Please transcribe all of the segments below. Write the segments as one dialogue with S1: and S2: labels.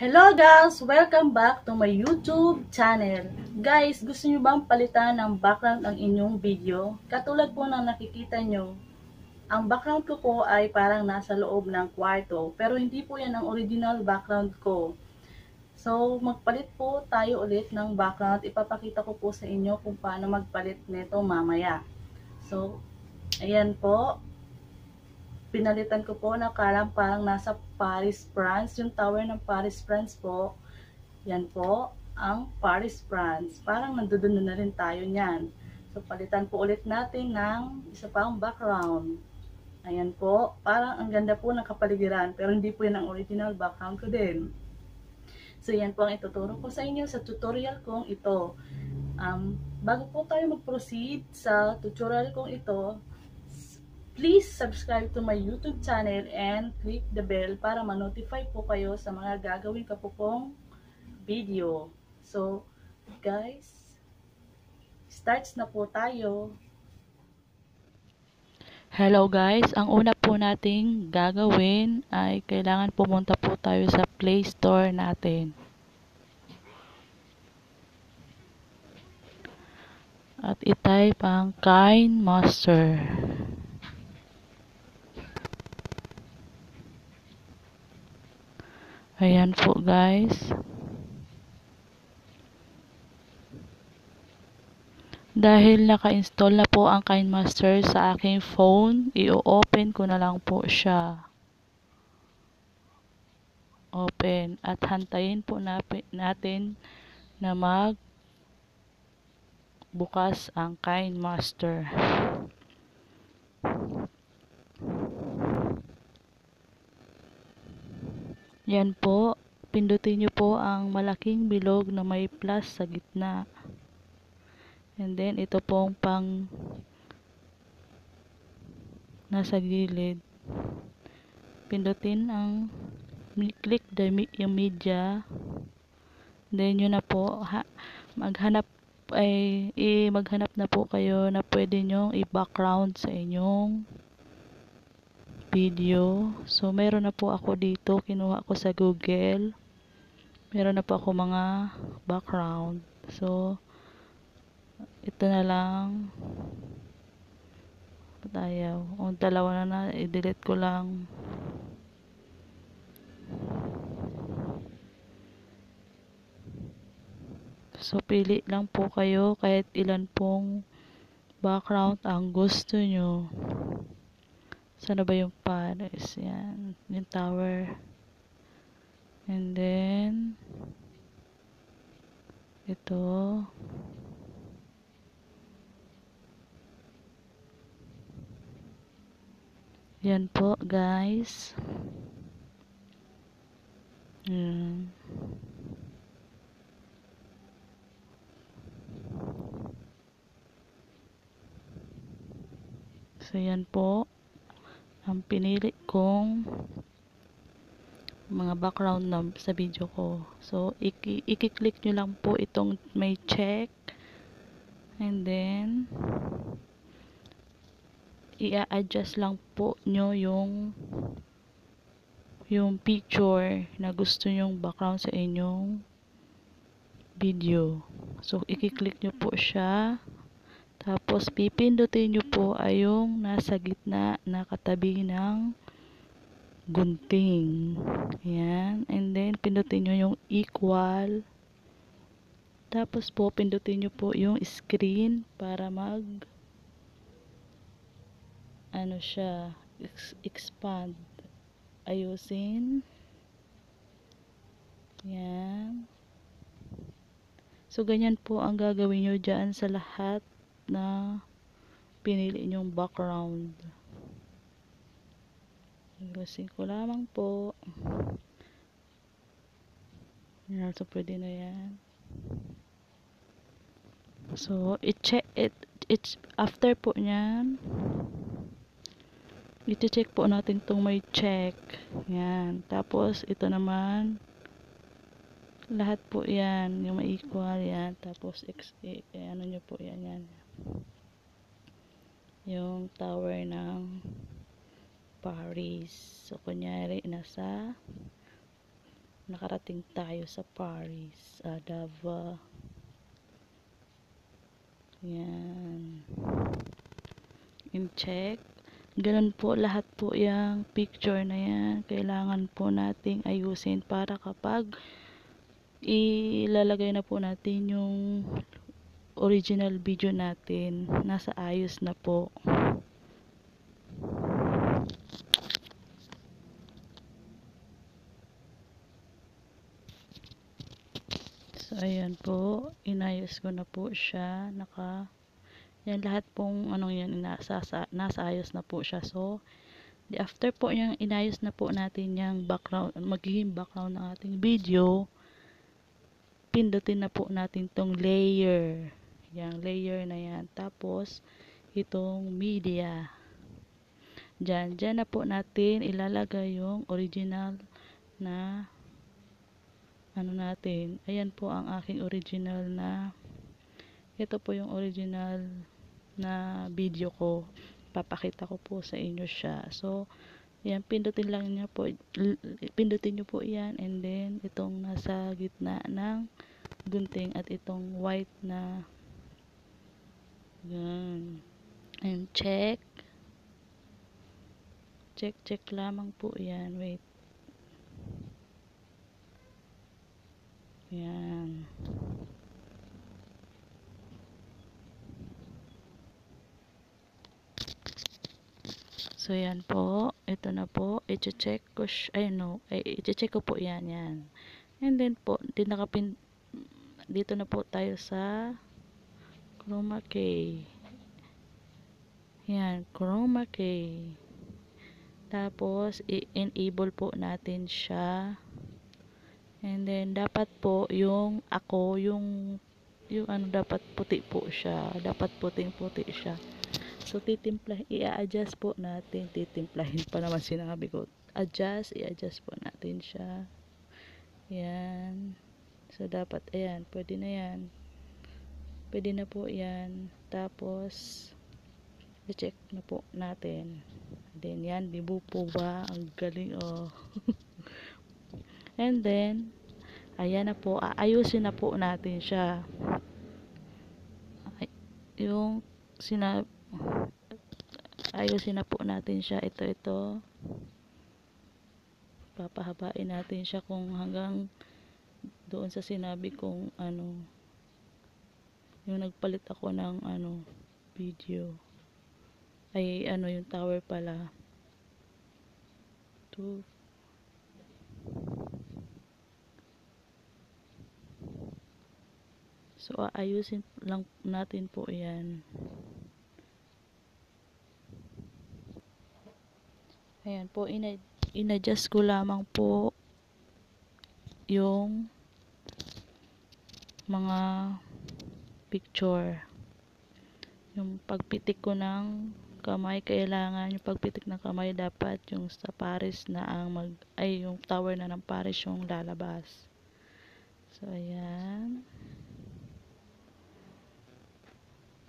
S1: Hello guys! Welcome back to my YouTube channel. Guys, gusto nyo bang palitan ng background ang inyong video? Katulad po ng nakikita nyo, ang background ko po ay parang nasa loob ng kwarto. Pero hindi po yan ang original background ko. So, magpalit po tayo ulit ng background. Ipapakita ko po sa inyo kung paano magpalit nito mamaya. So, ayan po pinalitan ko po na parang parang nasa Paris, France. Yung tower ng Paris, France po. Yan po, ang Paris, France. Parang nandoon na, na rin tayo niyan. So, palitan po ulit natin ng isa pang background. Ayan po, parang ang ganda po ng kapaligiran. Pero hindi po yan ang original background ko din. So, yan po ang ituturo ko sa inyo sa tutorial kong ito. Um, bago po tayo mag-proceed sa tutorial kong ito, Please subscribe to my YouTube channel and click the bell para ma-notify po kayo sa mga gagawin ko po pong video. So, guys, starts na po tayo.
S2: Hello guys, ang una po nating gagawin ay kailangan pumunta po tayo sa Play Store natin. At itype ang Kind Master. Ayan po guys. Dahil naka-install na po ang KineMaster sa aking phone, i-open ko na lang po siya. Open. At hantayin po natin na mag bukas ang KineMaster. Yan po, pindutin nyo po ang malaking bilog na may plus sa gitna. And then, ito pong pang nasa gilid. Pindutin ang click the yung media. Then, yun na po, ha, maghanap ay i maghanap na po kayo na pwede nyong i-background sa inyong video. So, meron na po ako dito. Kinuha ko sa Google. Meron na po ako mga background. So, ito na lang. Ba't ayaw? O, dalawa na na. I-delete ko lang. So, pili lang po kayo kahit ilan pong background ang gusto nyo. Sana ba yung Paris? Yan. Yung tower. And then, ito. Yan po, guys. Yan. So, yan po ang pinili kong mga background na sa video ko. So, i-click nyo lang po itong may check. And then, i-adjust lang po nyo yung yung picture na gusto nyong background sa inyong video. So, i-click nyo po siya. Tapos, pipindutin nyo po ay yung nasa gitna na katabi ng gunting. Yan. And then, pindutin nyo yung equal. Tapos po, pindutin nyo po yung screen para mag ano siya, expand. Ayusin. Yan. So, ganyan po ang gagawin nyo dyan sa lahat na pinili nyong background. Ayusin ko lamang po. Yan, so pwede na yan. So, i-check it, it's after po niyan, i-check po natin tong may check. Yan. Tapos, ito naman, lahat po yan, yung may equal yan. Tapos, x, eh, ano nyo po yan, yan yung tower ng Paris. So, kunyari, nasa nakarating tayo sa Paris, uh, Dava. Yan. In check. Ganun po lahat po yung picture na yan. Kailangan po nating ayusin para kapag ilalagay na po natin yung original video natin. Nasa ayos na po. So, ayan po. Inayos ko na po siya. Naka, yan lahat pong anong yan, nasa, nasa ayos na po siya. So, after po yung inayos na po natin yung background, magiging background ng ating video, pindutin na po natin tong layer. Yung layer na yan. Tapos, itong media. Diyan, diyan na po natin ilalagay yung original na ano natin. Ayan po ang aking original na ito po yung original na video ko. Papakita ko po sa inyo siya. So, ayan, pindutin lang niyo po, pindutin niyo po yan and then itong nasa gitna ng gunting at itong white na yan. And check. Check, check lamang po yan. Wait. Yan. So, yan po. Ito na po. I-check ko. Ay, no. I-check ko po yan. Yan. And then po, dito na po tayo sa chroma key. Yan. Chroma key. Tapos, i-enable po natin siya. And then, dapat po yung ako, yung yung ano, dapat puti po siya. Dapat puting-puti siya. So, titimplahin, i-adjust po natin. Titimplahin pa naman sinabi ko. Adjust, i-adjust po natin siya. Yan. So, dapat, ayan, pwede na yan. Pwede na po yan. Tapos, i-check na po natin. Then, yan, bibo po ba? Ang galing, oh. And then, ayan na po, aayusin na po natin siya. Ay, yung sinab ayusin na po natin siya ito ito papahabain natin siya kung hanggang doon sa sinabi kong ano yung nagpalit ako ng ano video. Ay ano yung tower pala. 2 So, aayusin lang natin po yan. Ayan po, in-adjust ko lamang po yung mga picture. Yung pagpitik ko ng kamay, kailangan yung pagpitik ng kamay dapat yung sa Paris na ang mag, ay yung tower na ng Paris yung lalabas. So, ayan.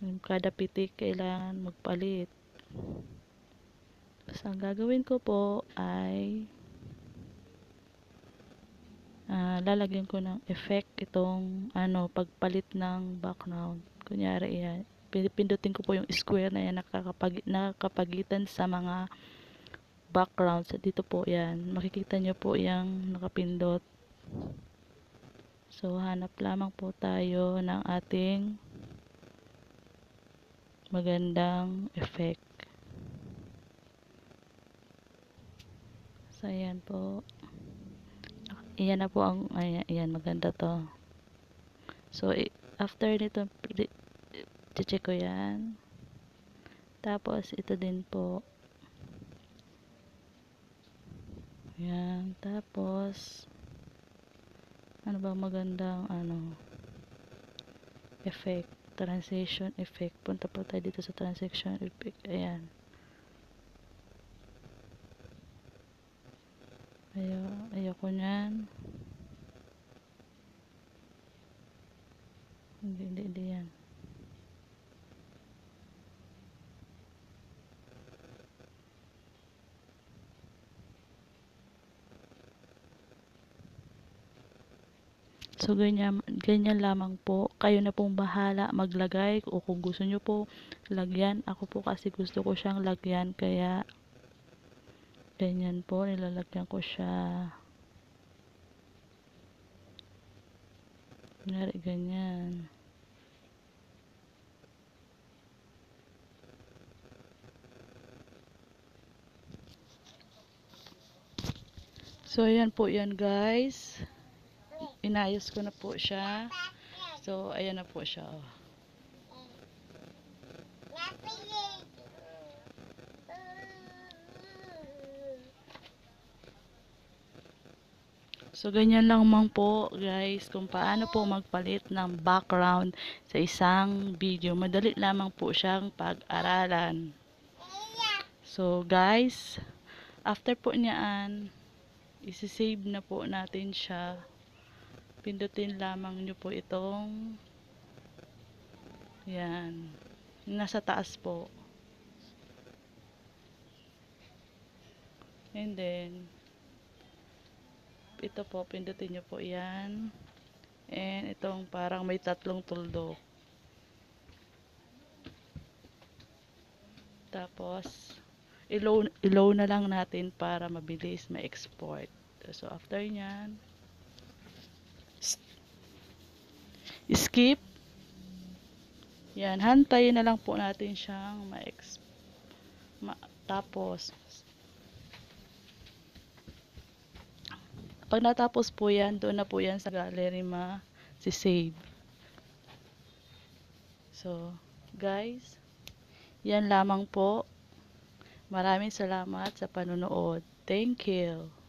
S2: Yung kada pitik kailangan magpalit. So, ang gagawin ko po ay lalagyan ko ng effect itong ano, pagpalit ng background. Kunyari yan. Pindutin ko po yung square na yan nakakapag, nakakapagitan sa mga backgrounds. Dito po yan. Makikita nyo po yung nakapindot. So, hanap lamang po tayo ng ating magandang effect. So, ayan po. Ayan na po ang, ayan, ayan maganda to. So, after nito, check ko yan. Tapos, ito din po. Ayan. Tapos, ano ba magandang, ano, effect transition effect. Punta po tayo dito sa transition effect. Ayan. Ayaw, ayaw ko niyan. Hindi, hindi, hindi yan. So, ganyan, ganyan lamang po. Kayo na pong bahala maglagay o kung gusto nyo po lagyan. Ako po kasi gusto ko siyang lagyan kaya ganyan po, nilalagyan ko siya. Kunyari, ganyan. So, ayan po yan guys. Inayos ko na po siya. So, ayan na po siya. Oh. So, ganyan lang man po, guys, kung paano po magpalit ng background sa isang video. Madali lamang po siyang pag-aralan. So, guys, after po niyaan, isi-save na po natin siya. Pindutin lamang nyo po itong yan. Nasa taas po. And then, ito po, pindutin nyo po yan. And itong parang may tatlong tuldok. Tapos, ilow, ilow na lang natin para mabilis ma-export. So, after nyan, skip. Yan, hantayin na lang po natin siyang ma-export. Ma tapos, pag natapos po yan, doon na po yan sa gallery ma si save. So, guys, yan lamang po. Maraming salamat sa panonood. Thank you.